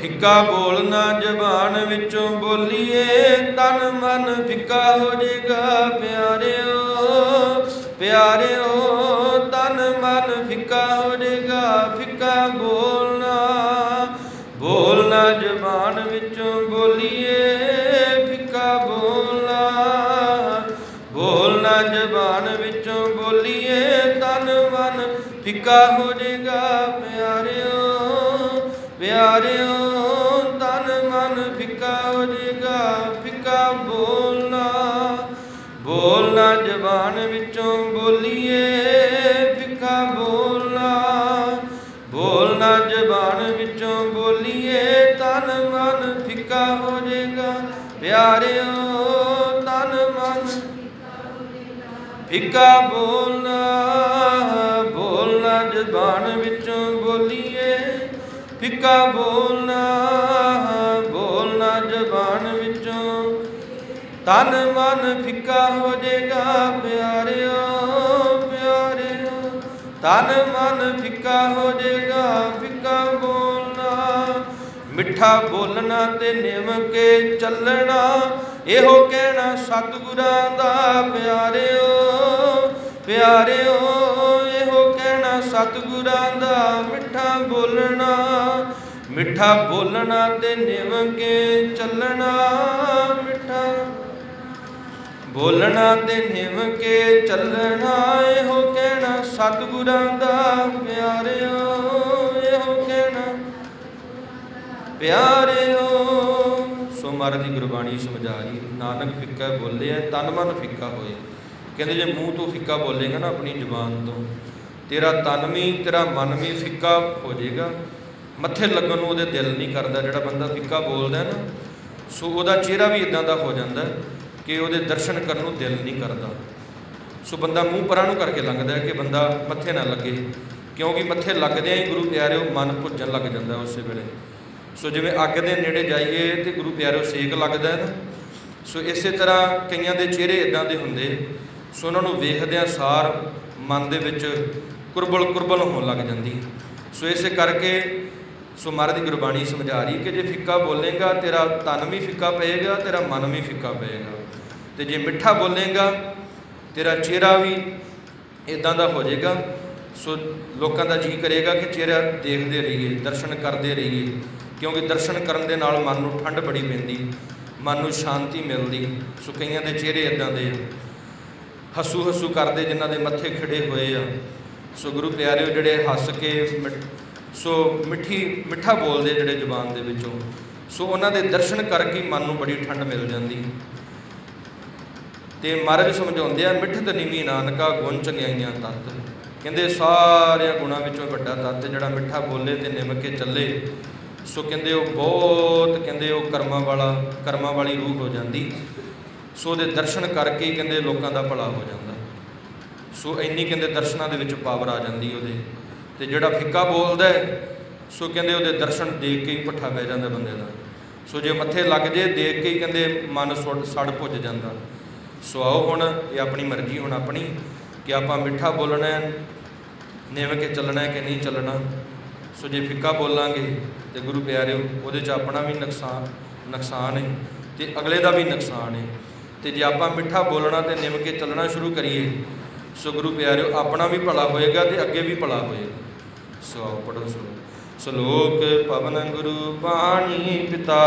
ਫਿੱਕਾ ਬੋਲਣਾ ਜ਼ਬਾਨ ਵਿੱਚੋਂ ਬੋਲੀਏ, ਤਨ ਮਨ ਫਿੱਕਾ ਹੋ ਜਾਏਗਾ ਪਿਆਰਿਓ ਪਿਆਰਿਓ, ਤਨ ਮਨ ਫਿੱਕਾ ਹੋ ਜਾਏਗਾ ਫਿੱਕਾ ਬੋਲਣਾ ਬੋਲਣਾ ਜ਼ਬਾਨ ਵਿੱਚੋਂ ਬੋਲੀਏ, ਫਿੱਕਾ ਬੋਲਣਾ ਬੋਲਣਾ ਜ਼ਬਾਨ ਵਿੱਚੋਂ ਬੋਲੀਏ, ਤਨ ਮਨ ਫਿੱਕਾ ਹੋ ਜਾਏਗਾ ਪਿਆਰਿਓ। ਪਿਆਰਿਓ, ਤਨ ਮਨ ਫਿੱਕਾ ਹੋ ਜਾਏਗਾ ਫਿੱਕਾ ਬੋਲਣਾ। ਬੋਲਣਾ ਜ਼ਬਾਨ ਵਿੱਚੋਂ ਬੋਲੀਏ, ਫਿੱਕਾ ਬੋਲਣਾ। ਬੋਲਣਾ ਜ਼ਬਾਨ ਵਿੱਚੋਂ ਬੋਲੀਏ, ਤਨ ਮਨ ਫਿੱਕਾ ਹੋ ਜਾਏਗਾ ਪਿਆਰਿਓ, ਤਨ ਮਨ ਫਿੱਕਾ ਬੋਲਣਾ। ਬੋਲਣਾ ਜ਼ਬਾਨ ਵਿੱਚ ਫਿੱਕਾ ਬੋਲਣਾ ਬੋਲਣਾ ਜ਼ਬਾਨ ਵਿੱਚੋਂ। ਤਨ ਮਨ ਫਿੱਕਾ ਹੋ ਜਾਏਗਾ ਪਿਆਰਿਓ ਪਿਆਰਿਓ। ਤਨ ਮਨ ਫਿੱਕਾ ਹੋ ਜਾਏਗਾ, ਫਿੱਕਾ ਬੋਲਣਾ। ਮਿੱਠਾ ਬੋਲਣਾ ਤੇ ਨਿਮ ਕੇ ਚੱਲਣਾ, ਇਹੋ ਕਹਿਣਾ ਸਤਿਗੁਰਾਂ ਦਾ ਪਿਆਰਿਓ ਪਿਆਰਿਓ। ਸਤਿਗੁਰਾਂ ਦਾ ਮਿੱਠਾ ਬੋਲਣਾ ਮਿੱਠਾ ਬੋਲਣਾ ਤੇ ਨਿਮ ਚੱਲਣਾ, ਮਿੱਠਾ ਬੋਲਣਾ ਤੇ ਨਿਮ ਚੱਲਣਾ, ਇਹੋ ਕਹਿਣਾ ਸਤਿਗੁਰਾਂ ਦਾ ਪਿਆਰਿਓ, ਇਹੋ ਕਹਿਣਾ ਪਿਆਰਿਓ। ਸੋ ਮਹਾਰਾਜ ਦੀ ਗੁਰਬਾਣੀ ਸਮਝਾ ਰਹੀ ਨਾਨਕ ਫਿੱਕਾ ਬੋਲਿਆ, ਤਨ ਮਨ ਫਿੱਕਾ ਹੋਏ ਕਹਿੰਦੇ ਜੇ ਮੂੰਹ ਤੋਂ ਫਿੱਕਾ ਬੋਲੇਗਾ ਨਾ ਆਪਣੀ ਜ਼ੁਬਾਨ ਤੋਂ ਤੇਰਾ ਤਨ ਵੀ, ਤੇਰਾ ਮਨ ਵੀ ਫਿੱਕਾ ਹੋ ਜਾਏਗਾ। ਮੱਥੇ ਲੱਗਣ ਨੂੰ ਉਹਦੇ ਦਿਲ ਨਹੀਂ ਕਰਦਾ, ਜਿਹੜਾ ਬੰਦਾ ਫਿੱਕਾ ਬੋਲਦਾ ਨਾ, ਸੋ ਉਹਦਾ ਚਿਹਰਾ ਵੀ ਇਦਾਂ ਦਾ ਹੋ ਜਾਂਦਾ ਕਿ ਉਹਦੇ ਦਰਸ਼ਨ ਕਰਨ ਨੂੰ ਦਿਲ ਨਹੀਂ ਕਰਦਾ। ਸੋ ਬੰਦਾ ਮੂੰਹ ਪਰਾਂ ਨੂੰ ਕਰਕੇ ਲੰਘਦਾ ਕਿ ਬੰਦਾ ਮੱਥੇ ਨਾ ਲੱਗੇ। ਕਿਉਂਕਿ ਮੱਥੇ ਲੱਗਦਿਆਂ ਹੀ ਗੁਰੂ ਪਿਆਰਿਓ ਮਨ ਭੁੱਜਣ ਲੱਗ ਜਾਂਦਾ ਉਸੇ ਵੇਲੇ। ਸੋ ਜਿਵੇਂ ਅੱਗ ਦੇ ਨੇੜੇ ਜਾਈਏ ਤੇ ਗੁਰੂ ਪਿਆਰਿਓ ਸੇਕ ਲੱਗਦਾ ਹੈ ਨਾ, ਸੋ ਇਸੇ ਤਰ੍ਹਾਂ ਕਈਆਂ ਦੇ ਚਿਹਰੇ ਇਦਾਂ ਦੇ ਹੁੰਦੇ। ਸੋ ਉਹਨਾਂ ਨੂੰ ਵੇਖਦਿਆਂ ਸਾਰ ਮਨ ਦੇ ਵਿੱਚ ਕੁਰਬਲ ਕੁਰਬਲ ਹੋਣ ਲੱਗ ਜਾਂਦੀ ਸੋ ਇਸੇ ਕਰਕੇ ਸੋ ਮਹਾਰਾਜ ਦੀ ਗੁਰਬਾਣੀ ਸਮਝਾ ਰਹੀ ਕਿ ਜੇ ਫਿੱਕਾ ਬੋਲੇਗਾ, ਤੇਰਾ ਤਨ ਵੀ ਫਿੱਕਾ ਪਏਗਾ, ਤੇਰਾ ਮਨ ਵੀ ਫਿੱਕਾ ਪਏਗਾ। ਤੇ ਜੇ ਮਿੱਠਾ ਬੋਲੇਗਾ, ਤੇਰਾ ਚਿਹਰਾ ਵੀ ਇਦਾਂ ਦਾ ਹੋ ਜਾਏਗਾ। ਸੋ ਲੋਕਾਂ ਦਾ ਜੀ ਕਰੇਗਾ ਕਿ ਚਿਹਰਾ ਦੇਖਦੇ ਰਹੀਏ, ਦਰਸ਼ਨ ਕਰਦੇ ਰਹੀਏ, ਕਿਉਂਕਿ ਦਰਸ਼ਨ ਕਰਨ ਦੇ ਨਾਲ ਮਨ ਨੂੰ ਠੰਡ ਬੜੀ ਪੈਂਦੀ, ਮਨ ਨੂੰ ਸ਼ਾਂਤੀ ਮਿਲਦੀ। ਸੋ ਕਈਆਂ ਦੇ ਚਿਹਰੇ ਇਦਾਂ ਦੇ ਆ। ਹੱਸੂ ਹੱਸੂ ਕਰਦੇ ਜਿਨ੍ਹਾਂ ਦੇ ਮੱਥੇ ਖਿੜੇ ਹੋਏ ਆ। ਸੋ ਗੁਰੂ ਪਿਆਰਿਓ, ਜਿਹੜੇ ਹੱਸ ਕੇ ਮਿੱਠ- ਸੋ ਮਿੱਠੀ, ਮਿੱਠਾ ਬੋਲਦੇ ਜਿਹੜੇ ਜ਼ੁਬਾਨ ਦੇ ਵਿੱਚੋਂ, ਸੋ ਉਹਨਾਂ ਦੇ ਦਰਸ਼ਨ ਕਰਕੇ ਮਨ ਨੂੰ ਬੜੀ ਠੰਡ ਮਿਲ ਜਾਂਦੀ। ਤੇ ਮਹਾਰਾਜ ਸਮਝਾਉਂਦੇ ਆ ਮਿੱਠਤ ਨੀਵੀਂ ਨਾਨਕਾ, ਗੁਣ ਚੰਗਿਆਈਆਂ ਤਤ ਕਹਿੰਦੇ, ਸਾਰਿਆਂ ਗੁਣਾਂ ਵਿੱਚੋਂ ਵੱਡਾ ਤਤ ਜਿਹੜਾ ਮਿੱਠਾ ਬੋਲੇ ਤੇ ਨਿਮ ਕੇ ਚੱਲੇ। ਸੋ ਕਹਿੰਦੇ, ਉਹ ਬਹੁਤ, ਕਹਿੰਦੇ, ਉਹ ਕਰਮਾਂ ਵਾਲਾ, ਕਰਮਾਂ ਵਾਲੀ ਰੂਹ ਹੋ ਜਾਂਦੀ। ਸੋ ਉਹਦੇ ਦਰਸ਼ਨ ਕਰਕੇ ਕਹਿੰਦੇ, ਲੋਕਾਂ ਦਾ ਭਲਾ ਹੋ ਜਾਂਦਾ। ਸੋ ਇੰਨੀ ਕਹਿੰਦੇ ਦਰਸ਼ਨਾਂ ਦੇ ਵਿੱਚ ਪਾਵਰ ਆ ਜਾਂਦੀ ਉਹਦੇ। ਤੇ ਜਿਹੜਾ ਫਿੱਕਾ ਬੋਲਦਾ ਹੈ, ਸੋ ਕਹਿੰਦੇ ਉਹਦੇ ਦਰਸ਼ਨ ਦੇਖ ਕੇ ਹੀ ਪੱਠਾ ਬਹਿ ਜਾਂਦਾ ਬੰਦੇ ਦਾ। ਸੋ ਜੇ ਮੱਥੇ ਲੱਗ ਜੇ, ਦੇਖ ਕੇ ਹੀ ਕਹਿੰਦੇ ਮਨ ਸੁੱਟ ਸੜ ਭੁੱਜ ਜਾਂਦਾ। ਸੋ ਆਓ ਹੁਣ, ਇਹ ਆਪਣੀ ਮਰਜ਼ੀ, ਹੁਣ ਆਪਣੀ ਕਿ ਆਪਾਂ ਮਿੱਠਾ ਬੋਲਣਾ ਹੈ, ਨਿਵ ਕੇ ਚੱਲਣਾ ਹੈ ਕਿ ਨਹੀਂ ਚੱਲਣਾ। ਸੋ ਜੇ ਫਿੱਕਾ ਬੋਲਾਂਗੇ, ਤੇ ਗੁਰੂ ਪਿਆਰਿਓ, ਉਹਦੇ 'ਚ ਆਪਣਾ ਵੀ ਨੁਕਸਾਨ ਨੁਕਸਾਨ ਹੈ ਤੇ ਅਗਲੇ ਦਾ ਵੀ ਨੁਕਸਾਨ ਹੈ। ਤੇ ਜੇ ਆਪਾਂ ਮਿੱਠਾ ਬੋਲਣਾ ਤੇ ਨਿਮ ਕੇ ਚੱਲਣਾ ਸ਼ੁਰੂ ਕਰੀਏ ਸੋ ਗੁਰੂ ਪਿਆਰਿਓ, ਆਪਣਾ ਵੀ ਭਲਾ ਹੋਏਗਾ ਤੇ ਅੱਗੇ ਵੀ ਭਲਾ ਹੋਏਗਾ। ਸੋ ਪੜੋ ਸੋ ਸਲੋਕ ਪਵਨ ਗੁਰੂ ਬਾਣੀ ਪਿਤਾ